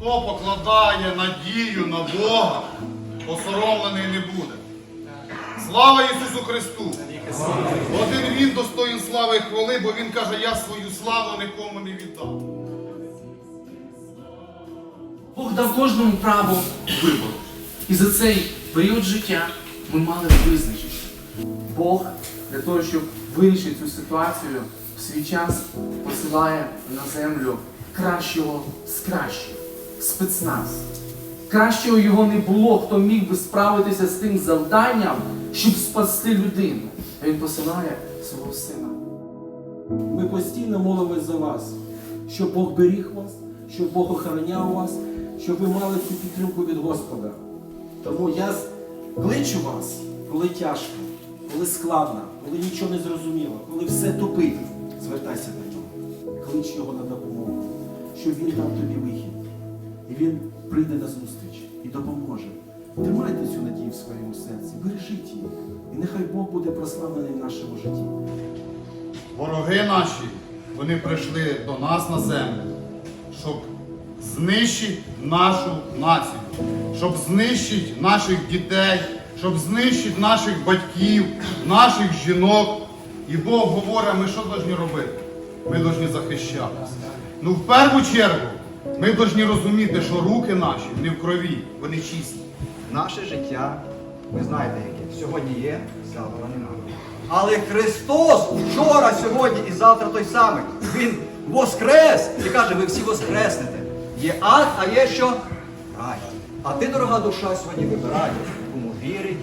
Хто покладає надію на Бога, посоромлений не буде. Слава Ісусу Христу! Один Він достоїн слави і хвали, бо Він каже, я свою славу нікому не віддам. Бог дав кожному право вибору. І за цей період життя ми мали визначитися. Бог для того, щоб вирішити цю ситуацію, в свій час посилає на землю кращого з кращих, спецназ. Кращого його не було, хто міг би справитися з тим завданням, щоб спасти людину. А Він посилає свого сина. Ми постійно молимось за вас, щоб Бог беріг вас, щоб Бог охороняв вас, щоб ви мали цю підтримку від Господа. Тому я кличу вас, коли тяжко, коли складно, коли нічого не зрозуміло, коли все тупить, звертайся до нього. Клич його на допомогу, щоб він дав тобі вихід. І він прийде на зустріч і допоможе. Тримайте цю надію в своєму серці, бережіть її. І нехай Бог буде прославлений в нашому житті. Вороги наші, вони прийшли до нас на землю, щоб знищити нашу націю, щоб знищити наших дітей, щоб знищити наших батьків, наших жінок. І Бог говорить, ми що повинні робити? Ми повинні захищатися. Ну, в першу чергу, ми повинні розуміти, що руки наші не в крові, вони чисті. Наше життя, ви знаєте яке, сьогодні є, завтра немає. Але Христос вчора, сьогодні і завтра той самий. Він воскрес і каже, ви всі воскреснете. Є ад, а є що? Рай. А ти, дорога душа, сьогодні вибирай, кому вірить,